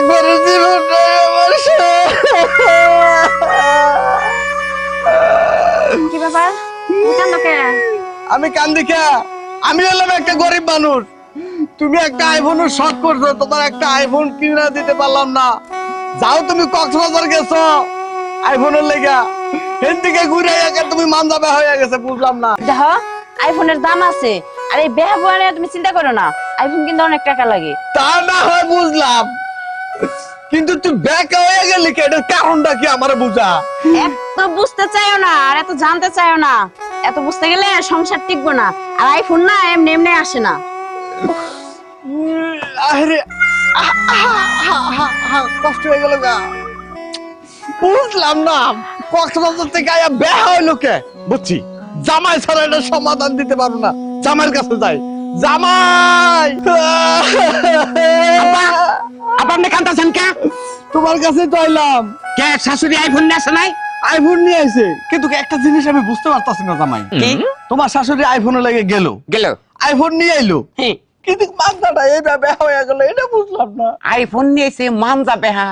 একবারের জীবনটাই আমার কি ব্যাপার? কেন কে? আমি কান্দিকা আমি হলাম একটা গরিব মানুষ। তুমি একটা আইফোনের শখ করছ তোমার একটা আইফোন কিনে দিতে পারলাম না। যাও তুমি কক্সবাজার গেছো আইফোনের লেগা। এর দিকে ঘুরে একা তুমি মানজাবে হয়ে গেছে বুঝলাম না। দেখো আইফোনের দাম আছে আর এই বেহা বয়ানে তুমি চিন্তা করো না আইফোন কিন্তু অনেক টাকা লাগে। তা না হয় বুঝলাম। কিন্তু তুই ব্যাক হয়ে গেলি কি? এটার কারণটা কি আমার বুঝা? এত বুঝতে চাইও না আর এত জানতে চাইও না। এত বুঝতে গেলে সংসার টিকবো না আর আইফোন না এমনি এমনি আসে না। আরে কষ্ট হয়ে গেল গা। বুঝলাম না কক্সবাজার থেকে আয়া বেহা হইল কে? বুঝছি জামাই ছাড়া এটা সমাধান দিতে পারব না। জামাইয়ের কাছে যাই। জামাই! আপনি কান্দাছেন কে তোমার কাছে তো আইলাম। কে শাশুড়ি আইফোন নিয়ে আসে নাই? আইফোন নিয়ে আইছে। কিন্তু একটা জিনিস আমি বুঝতে পারতাছি না জামাই। কি? তোমার শাশুড়ি আইফোনে লেগে গেল। গেল? আইফোন নিয়ে আইলো। হ্যাঁ। কিন্তু মাথাটা এইভাবে হয়ে গেল এটা বুঝলাম না। আইফোন নিয়েছে মানজা বেহা।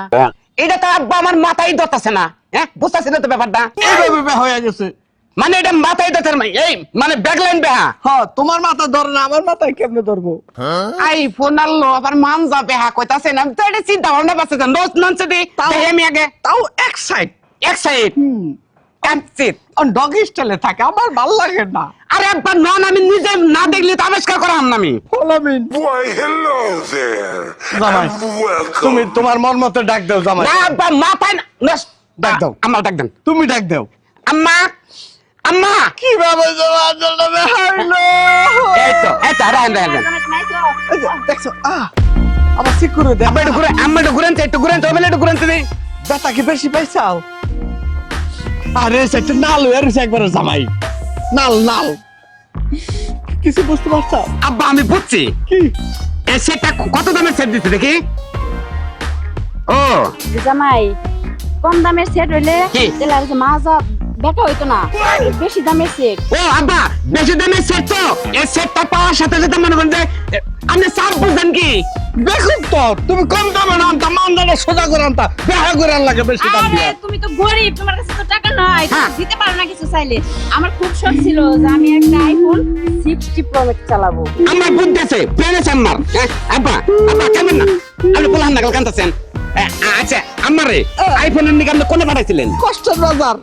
এটা তো আব্বা আমার মাথায় ধরতেছে না হ্যাঁ? বুঝতেছি না তো ব্যাপারটা? এইভাবে বেহা হয়ে গেছে। মানে এটা মাথায় ধরতে না। এই মানে ব্যাকলাইন বেহা। হ্যাঁ তোমার মাথা ধরে না আমার মাথায় কেমনে ধরবো? আইফোন আনলো আবার মানজা বেহা কইতাছে না। তো এটা চিন্তা ভাবনা পাচ্ছে না নোস ননসে দি তাও- আমি আগে। তাও এক সাইড এক সাইড কাচ্চিত ডগ স্টাইলে থাকে আমার ভালো লাগে না। আরে একবার নন আমি নিজে না দেখলে তো আবিষ্কার করাম না আমি। তুমি তোমার মন মতো ডাক দাও জামাই। না আব্বা মাথায় না ডাক দাও। আমার ডাক দেন। তুমি ডাক দাও। আম্মা কীভাবে তোমার জন্য বেহাইলো এই তো এই তো যে, দেখছ আহ আবার ঠিক করে দে আব্বা ঘুরে আম্মা ঘুরেন তো, একটু ঘুরেন তো ওবেলে একটু ঘুরেন তো দিই। ব্যথা কি বেশি পাইছাও? আরে সেটা নাল রয়েছে একবার জামাই। নাল নাল। কিছু বুঝতে পারছ আব্বা আমি বুঝছি। কি? এই সেটটা কত দামের সেট দিচ্ছে দেখি? ও। জামাই কম দামের সেট হইলে যে মাজা বেটা হইতো না। বেশি দামের সেট ও আব্বা বেশি দামের সেট তো? এই সেটটা পাওয়ার সাথে সাথে মনে করেন যে আপনি সাপ বুঝলেন কি? দেখুন তো তুমি কম দামে না আনতা মানদাটা সোজা করে আনতা বেহা করে আন লাগে বেশি দাম দিয়ে? তুমি তো গরিব তোমার কাছে তো টাকা নাই। হ্যাঁ। দিতে পারো না কিছু চাইলে। আমার খুব শখ ছিল যে আমি একটা আইফোন সিক্সটি প্রো ম্যাক্স চালাবো। আমার বুঝতেছে পেরেছে আমার হ্যাঁ, আব্বা আব্বা কেমন না? আপনি বলহান নাগাল কান্তাছেন এ, আচ্ছা আমারে আইফোনের নিকে আপনি কোনে পাঠাইছিলেন? কষ্টের বাজার।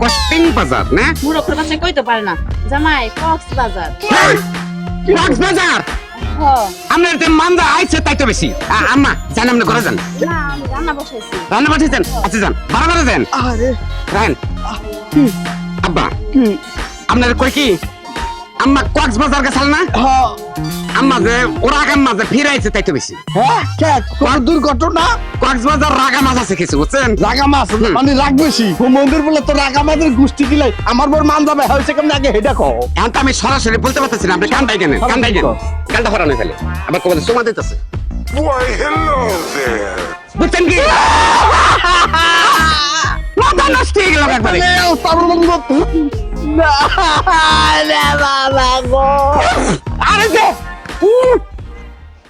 কস্টিং বাজার না? মুরব্বর বাচ্চা কইতে পারে না। জামাই কক্স বাজার। কক্সবাজার হ। আপনার যে মান্দা আইছে তাই তো বেশি। আ, আম্মা জান আপনি করে যান। না আমি রান্না বসাইছি। রান্না পাঠিয়েছেন আচ্ছা যান বারবার দেন আরে রাখেন। কি আব্বা কি আপনার কই কি? আম্মা কক্সবাজার গেছাল না? হ্যাঁ আম্মা যে ওরা আম্মা যে ফিরাইছে তাই তো বেশি। হ্যাঁ? কে? কোন দুর্ঘটনা? কক্সবাজার রাগা মাছ আছে কিছু বুঝছেন? রাগা মাছ? মানে রাগ বেশি। মন্দির বলে তো রাগা মাছের গোষ্ঠী দিলাই আমার বর মান যাবে হয়েছে কেমন আগে হেডা কও? এখন তো আমি সরাসরি বলতে পারতেছি না আপনি কানটাই কেন কানটাই কেন কানটা হরানো ফেলে আবার কবে সময় দিতেছে. বুঝছেন কি? মাথা নষ্ট হয়ে গেল একবারে। না রে বাবা গো। আরে যে ¡Uh!